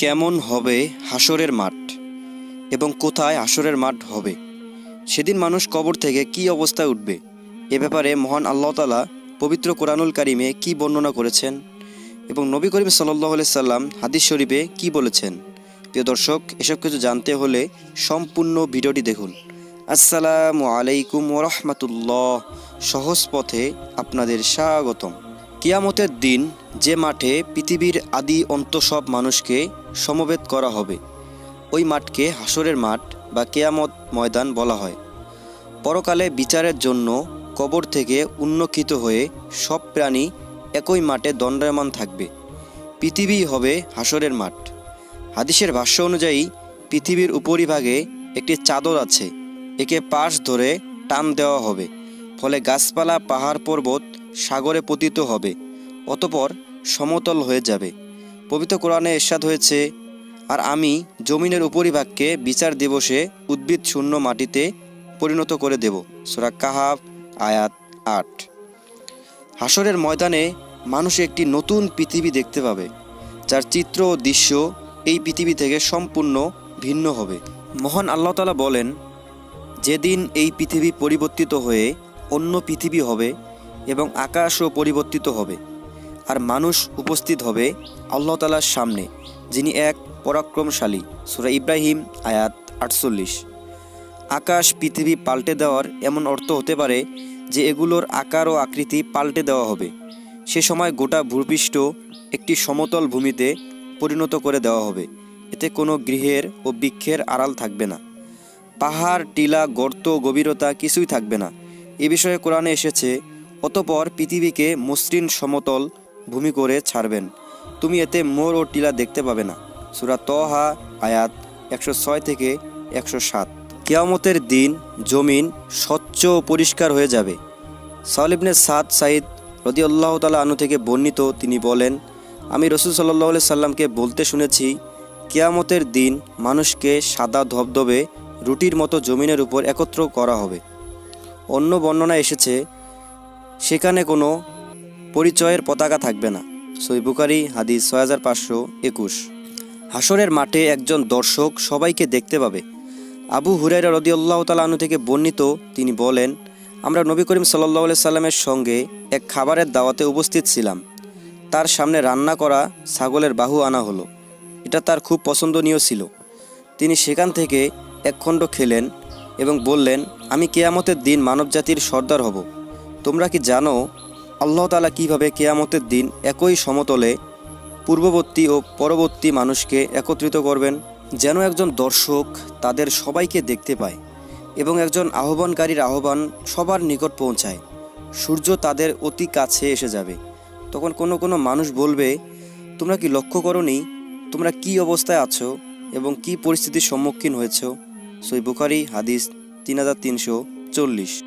কেমন হবে হাসরের মাঠ এবং কোথায় হাসরের মাঠ হবে? সেদিন মানুষ কবর থেকে কি অবস্থায় উঠবে? এ ব্যাপারে মহান আল্লাহ তালা পবিত্র কোরআনুল কারিমে কি বর্ণনা করেছেন? এবং নবী করিম সাল্লাহ সাল্লাম হাদিস শরীফে কি বলেছেন? প্রিয় দর্শক, এসব কিছু জানতে হলে সম্পূর্ণ ভিডিওটি দেখুন। আসসালামু আলাইকুম ওরহমতুল্লাহ সহজ পথে আপনাদের স্বাগতম। কিয়ামতের দিন যে মাঠে পৃথিবীর আদি অন্ত সব মানুষকে সমবেত করা হবে, ওই মাঠকে হাসরের মাঠ বা কেয়ামত ময়দান বলা হয়। পরকালে বিচারের জন্য কবর থেকে উন্নক্ষিত হয়ে সব প্রাণী একই মাঠে দণ্ডায়মান থাকবে। পৃথিবী হবে হাসরের মাঠ। হাদিসের ভাষ্য অনুযায়ী, পৃথিবীর উপরিভাগে একটি চাদর আছে, একে পাশ ধরে টান দেওয়া হবে, ফলে গাছপালা, পাহাড় পর্বত সাগরে পতিত হবে, অতপর সমতল হয়ে যাবে। পবিত্র কোরআনে এরশাদ হয়েছে, আর আমি জমিনের উপরিভাগকে বিচার দিবসে উদ্ভিদ শূন্য মাটিতে পরিণত করে দেব। সুরা কাহাব আয়াত আট। হাসরের ময়দানে মানুষ একটি নতুন পৃথিবী দেখতে পাবে, যার চিত্র ও দৃশ্য এই পৃথিবী থেকে সম্পূর্ণ ভিন্ন হবে। মহান আল্লাহ তালা বলেন, যেদিন এই পৃথিবী পরিবর্তিত হয়ে অন্য পৃথিবী হবে এবং আকাশও পরিবর্তিত হবে। আর মানুষ উপস্থিত হবে আল্লাহ তালার সামনে, যিনি এক পরাক্রমশালী। সুরা ইব্রাহিম, আয়াত আটচল্লিশ। আকাশ, পৃথিবী পাল্টে দেওয়ার এমন অর্থ হতে পারে যে এগুলোর আকার ও আকৃতি পাল্টে দেওয়া হবে। সে সময় গোটা ভূপৃষ্ঠ একটি সমতল ভূমিতে পরিণত করে দেওয়া হবে। এতে কোনো গৃহের ও বৃক্ষের আড়াল থাকবে না। পাহাড়, টিলা, গর্ত, গভীরতা কিছুই থাকবে না। এ বিষয়ে কোরআনে এসেছে অতপর পৃথিবীকে মসৃণ সমতল ভূমি করে ছাড়বেন। তুমি এতে মোর ও টিলা দেখতে পাবে না। সুরা তহা, আয়াত একশো ছয় থেকে একশো সাত। কেয়ামতের দিন জমিন স্বচ্ছ ও পরিষ্কার হয়ে যাবে। সালিবনে সাদ সাইদ রদি আল্লাহ তালা আনু থেকে বর্ণিত তিনি বলেন, আমি রসুল সাল্লাহ সাল্লামকে বলতে শুনেছি, কেয়ামতের দিন মানুষকে সাদা ধবধবে রুটির মতো জমিনের উপর একত্র করা হবে। অন্য বর্ণনা এসেছে সেখানে কোনো পরিচয়ের পতাকা থাকবে না। সই বুকারি হাদিস ছয় হাজার পাঁচশো একুশ। হাসরের মাঠে একজন দর্শক সবাইকে দেখতে পাবে। আবু হুরাইরা রদিউল্লাহ তালানু থেকে বর্ণিত, তিনি বলেন, আমরা নবী করিম সাল্লাহ সাল্লামের সঙ্গে এক খাবারের দাওয়াতে উপস্থিত ছিলাম। তার সামনে রান্না করা ছাগলের বাহু আনা হলো। এটা তার খুব পছন্দনীয় ছিল। তিনি সেখান থেকে এক খণ্ড খেলেন এবং বললেন, আমি কেয়ামতের দিন মানবজাতির সর্দার হব। তোমরা কি জানো, আল্লাহ তালা কীভাবে কেয়ামতের দিন একই সমতলে পূর্ববর্তী ও পরবর্তী মানুষকে একত্রিত করবেন? যেন একজন দর্শক তাদের সবাইকে দেখতে পায় এবং একজন আহ্বানকারীর আহ্বান সবার নিকট পৌঁছায়। সূর্য তাদের অতি কাছে এসে যাবে। তখন কোনো কোনো মানুষ বলবে, তোমরা কি লক্ষ্য করনি? তোমরা কি অবস্থায় আছো এবং কি পরিস্থিতির সম্মুখীন হয়েছ? সই বুখারি, হাদিস তিন হাজার তিনশো চল্লিশ।